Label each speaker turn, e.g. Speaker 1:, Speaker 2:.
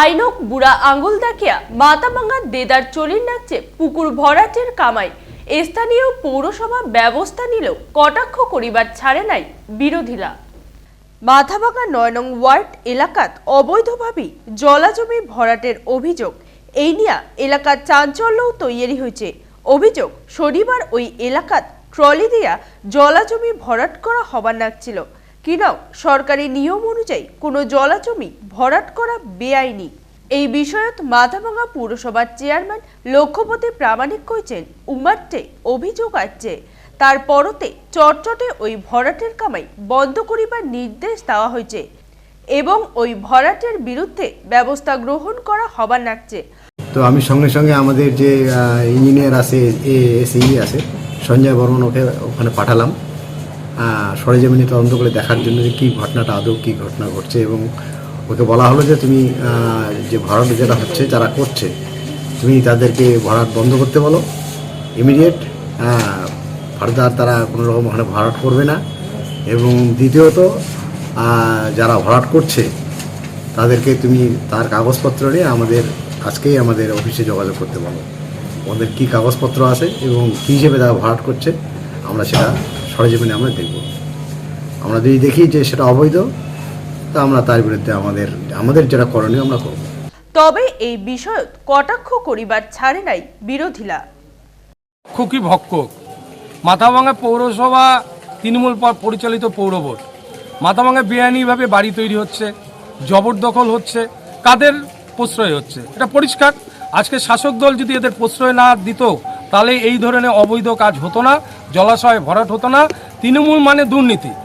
Speaker 1: আইনক বুড়া আঙ্গুল দেখিয়া মাথাভাঙা দেদার চলির নাচছে পুকুর ভরাটের কামাই। স্থানীয় পৌরসভা ব্যবস্থা নিলেও কটাক্ষ করিবার ছাড়ে নাই বিরোধীরা। মাথাভাঙা নয় নং ওয়ার্ড এলাকাত অবৈধভাবে জলাজমি ভরাটের অভিযোগ। এই নিয়ে এলাকার চাঞ্চল্যও তৈরি হয়েছে অভিযোগ, শনিবার ওই এলাকাত ট্রলি দিয়া জলাজমি ভরাট করা হবার নাকছিল কিনাও সরকারি নিয়ম অনুযায়ী কোনো জলাজমি ভরাট করা বেআইনি। এই বিষয়ত মাথাভাঙা পৌরসভার চেয়ারম্যান লক্ষ্যপতি প্রামাণিক কইছেন উমারটে অভিযোগ আছে। তার পরতে চটচটে ওই ভরাটের কামাই বন্ধ করিবার নির্দেশ দেওয়া হয়েছে এবং ওই ভরাটের বিরুদ্ধে ব্যবস্থা গ্রহণ করা হবার নাকছে
Speaker 2: তো আমি সঙ্গে সঙ্গে আমাদের যে ইঞ্জিনিয়ার আছে এসই আছে, সঞ্জয় বর্মন ওকে ওখানে পাঠালাম। সরেজমিনে তদন্ত করে দেখার জন্য যে কী ঘটনাটা, আদৌ কী ঘটনা ঘটছে এবং ওকে বলা হলো যে তুমি যে ভরাট যেটা হচ্ছে, যারা করছে, তুমি তাদেরকে ভরাট বন্ধ করতে বলো ইমিডিয়েট ফার্দার তারা কোনো রকম ওখানে ভরাট করবে না। এবং দ্বিতীয়ত যারা ভরাট করছে, তাদেরকে তুমি তার কাগজপত্র নিয়ে আমাদের, আজকেই আমাদের অফিসে যোগাযোগ করতে বলো। ওদের কী কাগজপত্র আছে এবং কী হিসেবে তারা ভরাট করছে, আমরা সেটা সরেজমিনে আমরা দেখব। আমরা যদি দেখি যে সেটা অবৈধ তা আমরা তার বিরুদ্ধে আমাদের আমাদের যেটা করণীয় আমরা করব।
Speaker 1: তবে এই বিষয়ত কটাক্ষ করিবার ছাড়ে নাই বিরোধীরা।
Speaker 3: খুকি ভক্কক মাথাভাঙা পৌরসভা তৃণমূল পরিচালিত পৌর বোর্ড মাথাভাঙা বেআইনিভাবে বাড়ি তৈরি হচ্ছে জবরদখল হচ্ছে কাদের প্রশ্রয় হচ্ছে? এটা পরিষ্কার। আজকে শাসক দল যদি এদের প্রশ্রয় না দিত তাহলে এই ধরনের অবৈধ কাজ হতো না জলাশয় ভরাট হতো না তৃণমূল মানে দুর্নীতি।